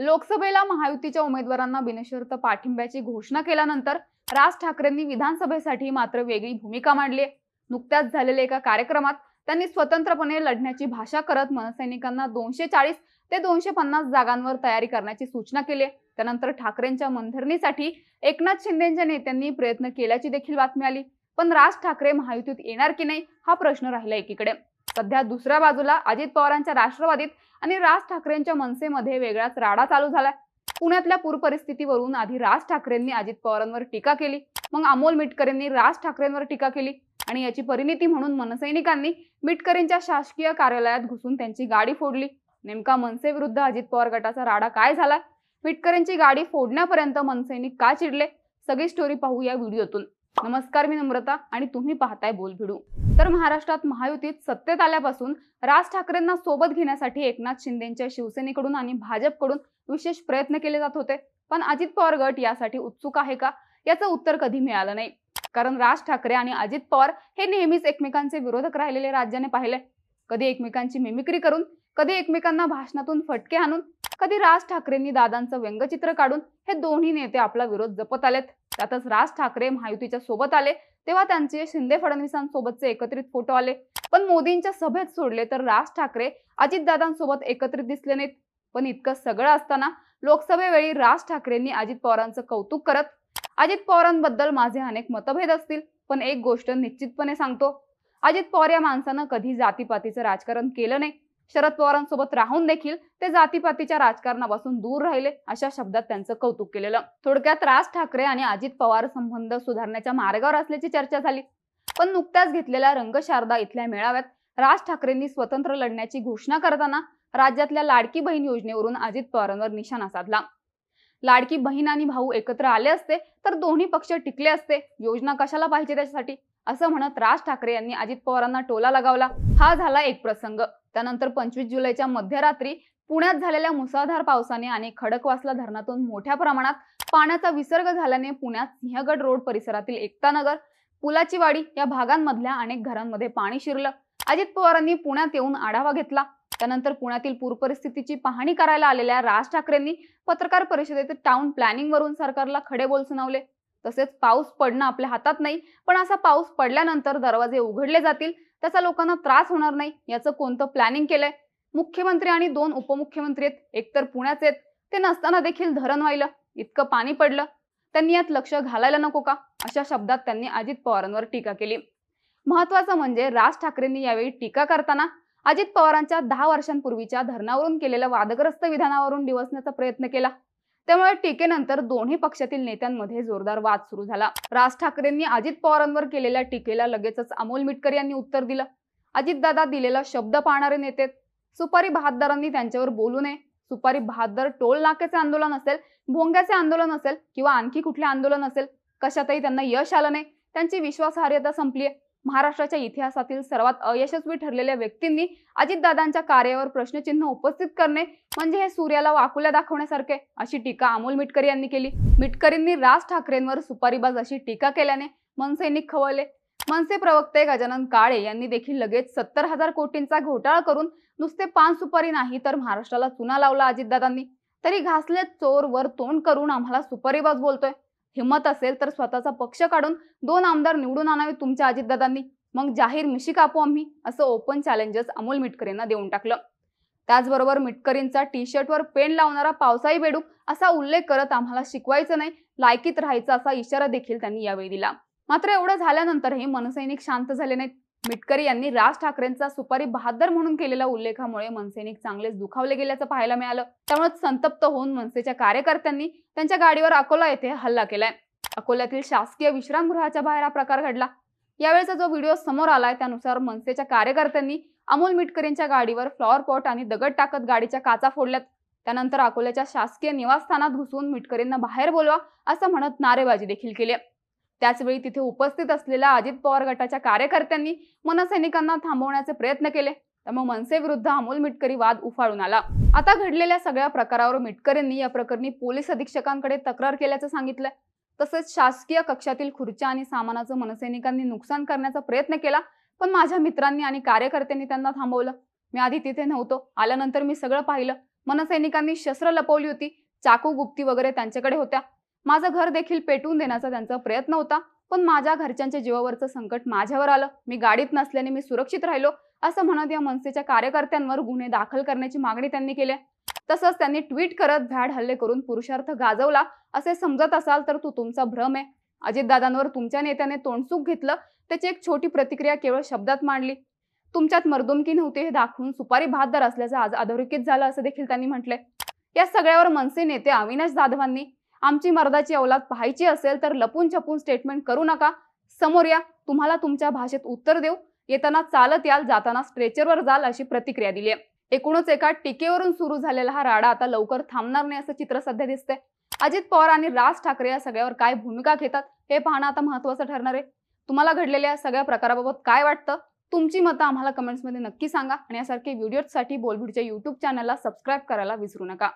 लोकसभेला महायुतीच्या उमेदवारांना बिनशर्त पाठिंब्याची घोषणा केल्यानंतर राज ठाकरेंनी विधानसभेसाठी मात्र वेगळी भूमिका मांडली. नुकत्याच झालेल्या एका कार्यक्रमात त्यांनी स्वतंत्रपणे लढण्याची भाषा करत मनसैनिकांना दोनशे चाळीस ते दोनशे पन्नास जागांवर तयारी करण्याची सूचना केली. त्यानंतर ठाकरेंच्या मनधरणीसाठी एकनाथ शिंदेच्या नेत्यांनी प्रयत्न केल्याची देखील बातमी आली. पण राज ठाकरे महायुतीत येणार की नाही हा प्रश्न राहिला एकीकडे. सध्या दुसऱ्या बाजूला अजित पवारांच्या राष्ट्रवादीत आणि राज ठाकरेंच्या मनसेमध्ये वेगळाच राडा चालू झालाय. पुण्यातल्या पूर परिस्थितीवरून आधी राज ठाकरेंनी अजित पवारांवर टीका केली मग अमोल मिटकरेंनी राज ठाकरेंवर टीका केली आणि याची परिणिती म्हणून मनसैनिकांनी मिटकरेंच्या शासकीय कार्यालयात घुसून त्यांची गाडी फोडली. नेमका मनसे विरुद्ध अजित पवार गटाचा राडा काय झाला मिटकरेंची गाडी फोडण्यापर्यंत मनसैनिक का चिडले? सगळी स्टोरी पाहू या व्हिडिओतून. नमस्कार मी नम्रता आणि तुम्ही पाहताय बोल भिडू. तर महाराष्ट्रात महायुतीत सत्तेत आल्यापासून राज ठाकरेंना सोबत घेण्यासाठी एकनाथ शिंदेच्या शिवसेनेकडून आणि भाजपकडून विशेष प्रयत्न केले जात होते. पण अजित पवार गट यासाठी उत्सुक आहे का? याचं उत्तर कधी मिळालं नाही. कारण राज ठाकरे आणि अजित पवार हे नेहमीच एकमेकांचे विरोधक राहिलेले राज्याने पाहिले. कधी एकमेकांची मिमिक्री करून कधी एकमेकांना भाषणातून फटके आणून कधी राज ठाकरेंनी दादांचं व्यंगचित्र काढून हे दोन्ही नेते आपला विरोध जपत आलेत. त्यातच राज ठाकरे महायुतीच्या सोबत आले तेव्हा त्यांचे शिंदे फडणवीसांसोबतचे एकत्रित फोटो आले. पण मोदींच्या सभेत सोडले तर राज ठाकरे अजितदादांसोबत एकत्रित दिसले नाहीत. पण इतकं सगळं असताना लोकसभेवेळी राज ठाकरेंनी अजित पवारांचं कौतुक करत अजित पवारांबद्दल माझे अनेक मतभेद असतील पण एक गोष्ट निश्चितपणे सांगतो. अजित पवार या माणसानं कधी जातीपातीचं राजकारण केलं नाही. शरद पवारांसोबत राहून देखील ते जातीपातीच्या राजकारणापासून दूर राहिले अशा शब्दात त्यांचं कौतुक केलेलं. थोडक्यात राज ठाकरे आणि अजित पवार संबंध सुधारण्याच्या मार्गावर असल्याची चर्चा झाली. पण नुकत्याच घेतलेल्या रंगशारदा इथल्या मेळाव्यात राज ठाकरेंनी स्वतंत्र लढण्याची घोषणा करताना राज्यातल्या लाडकी बहीण योजनेवरून अजित पवारांवर निशाणा साधला. लाडकी बहीण आणि भाऊ एकत्र आले असते तर दोन्ही पक्ष टिकले असते. योजना कशाला पाहिजे त्याच्यासाठी? असं म्हणत राज ठाकरे यांनी अजित पवारांना टोला लगावला. हा झाला एक प्रसंग. त्यानंतर पंचवीस जुलैच्या मध्यरात्री पुण्यात झालेल्या मुसळधार पावसाने आणि खडकवासला धरणातून मोठ्या प्रमाणात पाण्याचा विसर्ग झाल्याने पुण्यात सिंहगड रोड परिसरातील एकतानगर पुलाची वाडी या भागांमधल्या अनेक घरांमध्ये पाणी शिरलं. अजित पवारांनी पुण्यात येऊन आढावा घेतला. त्यानंतर पुण्यातील पूर परिस्थितीची पाहणी करायला आलेल्या राज ठाकरेंनी पत्रकार परिषदेत टाउन प्लॅनिंग वरून सरकारला खडे बोल सुनावले. तसेच पाऊस पडणं आपल्या हातात नाही पण असा पाऊस पडल्यानंतर दरवाजे उघडले जातील त्याचा लोकांना त्रास होणार नाही याचं कोणतं प्लॅनिंग केलंय? मुख्यमंत्री आणि दोन उपमुख्यमंत्री आहेत एकतर पुण्याचे आहेत ते नसताना देखील धरण व्हायलं इतकं पाणी पडलं. त्यांनी यात लक्ष घालायला नको का? अशा शब्दात त्यांनी अजित पवारांवर टीका केली. महत्वाचं म्हणजे राज ठाकरेंनी यावेळी टीका करताना अजित पवारांच्या दहा वर्षांपूर्वीच्या धरणावरून केलेल्या वादग्रस्त विधानावरून डिवसण्याचा प्रयत्न केला. त्यामुळे टीकेनंतर दोन्ही पक्षातील नेत्यांमध्ये जोरदार वाद सुरू झाला. राज ठाकरेंनी अजित पवारांवर केलेल्या टीकेला लगेचच अमोल मिटकर यांनी उत्तर दिलं. अजितदादा दिलेला शब्द पाहणारे नेते सुपारी बहादरांनी त्यांच्यावर बोलू नये. सुपारी बहादर टोल नाक्याचे आंदोलन असेल भोंग्याचे आंदोलन असेल किंवा आणखी कुठले आंदोलन असेल कशातही त्यांना यश आलं नाही. त्यांची विश्वासार्हता संपली आहे महाराष्ट्राच्या इतिहासातील सर्वात अयशस्वी ठरलेल्या व्यक्तींनी अजितदादांच्या कार्यावर प्रश्नचिन्ह उपस्थित करणे म्हणजे हे सूर्याला वाकुल्या दाखवण्यासारखे अशी टीका अमोल मिटकरी यांनी केली. मिटकरींनी राज ठाकरेंवर सुपारीबाज अशी टीका केल्याने मनसैनिक खवळले. मनसे प्रवक्ते गजानन काळे यांनी देखील लगेच सत्तर हजार कोटींचा घोटाळा करून नुसते पान सुपारी नाही तर महाराष्ट्राला चुना लावला अजितदादांनी. तरी घासले चोर वर तोंड करून आम्हाला सुपारीबाज बोलतोय. हिंमत असेल तर स्वतःचा पक्ष काढून दोन आमदार निवडून आणावे तुमच्या अजितदादांनी मग जाहीर मिशी कापू आम्ही असं ओपन चॅलेंजेस अमोल मिटकरेंना देऊन टाकलं. त्याचबरोबर मिटकरींचा टी शर्टवर पेन लावणारा पावसाई बेडूक असा उल्लेख करत आम्हाला शिकवायचं नाही लायकीत राहायचं असा इशारा देखील त्यांनी यावेळी दिला. मात्र एवढं झाल्यानंतरही मनसैनिक शांत झाले नाहीत. मिटकरी यांनी राज ठाकरेंचा सुपारी बहादर म्हणून केलेल्या उल्लेखामुळे मनसैनिक चांगलेच दुखावले गेल्याचं पाहायला मिळालं. त्यामुळे संतप्त होऊन मनसेच्या कार्यकर्त्यांनी त्यांच्या गाडीवर अकोला येथे हल्ला केलाय. अकोल्यातील शासकीय विश्रामगृहाच्या बाहेर हा प्रकार घडला. यावेळेचा जो व्हिडिओ समोर आलाय त्यानुसार मनसेच्या कार्यकर्त्यांनी अमोल मिटकरींच्या गाडीवर फ्लॉवर पॉट आणि दगड टाकत गाडीच्या काचा फोडल्यात. त्यानंतर अकोल्याच्या शासकीय निवासस्थानात घुसून मिटकरींना बाहेर बोलवा असं म्हणत नारेबाजी देखील केली त्याचवेळी तिथे उपस्थित असलेल्या अजित पवार गटाच्या कार्यकर्त्यांनी मनसैनिकांना थांबवण्याचे प्रयत्न केले. त्यामुळे मनसे विरुद्ध अमोल मिटकरी वाद उफाळून आला. आता घडलेल्या सगळ्या प्रकारावर मिटकरींनी या प्रकरणी पोलीस अधीक्षकांकडे तक्रार केल्याचं सांगितलंय. तसेच शासकीय कक्षातील खुर्च्या आणि सामानाचं मनसैनिकांनी नुकसान करण्याचा प्रयत्न केला पण माझ्या मित्रांनी आणि कार्यकर्त्यांनी त्यांना थांबवलं. मी आधी तिथे नव्हतो. आल्यानंतर मी सगळं पाहिलं. मनसैनिकांनी शस्त्र लपवली होती. चाकू गुप्ती वगैरे त्यांच्याकडे होत्या. माझं घर देखील पेटवून देण्याचा त्यांचा प्रयत्न होता पण माझ्या घरच्यांच्या जीवावरचं संकट माझ्यावर आलं. मी गाडीत नसल्याने मी सुरक्षित राहिलो असं म्हणत या मनसेच्या कार्यकर्त्यांवर गुन्हे दाखल करण्याची मागणी त्यांनी केली तसंच त्यांनी ट्विट करत भ्याड हल्ले करून पुरुषार्थ गाजवला असे समजत असाल तर तो तुमचा भ्रम आहे. अजितदादांवर तुमच्या नेत्याने तोंडसूक घेतलं त्याची एक छोटी प्रतिक्रिया केवळ शब्दात मांडली. तुमच्यात मर्दुमकी नव्हती हे दाखवून सुपारी भातदार असल्याचं आज अधोरेखित झालं असं देखील त्यांनी म्हटलंय. या सगळ्यावर मनसे नेते अविनाश जाधवांनी आमची मर्दाची अवलाद पाहायची असेल तर लपून छपून स्टेटमेंट करू नका. समोर या तुम्हाला तुमच्या भाषेत उत्तर देऊ. येताना चालत याल जाताना स्ट्रेचरवर जाल अशी प्रतिक्रिया दिली आहे एकूणच एका टीकेवरून सुरू झालेला हा राडा आता लवकर थांबणार नाही असं चित्र सध्या दिसतंय. अजित पवार आणि राज ठाकरे या सगळ्यावर काय भूमिका घेतात हे पाहणं आता महत्वाचं ठरणार आहे. तुम्हाला घडलेल्या सगळ्या प्रकाराबाबत काय वाटतं? तुमची मतं आम्हाला कमेंट्समध्ये नक्की सांगा आणि यासारखे व्हिडिओजसाठी बोलभिडच्या युट्यूब चॅनलला सबस्क्राईब करायला विसरू नका.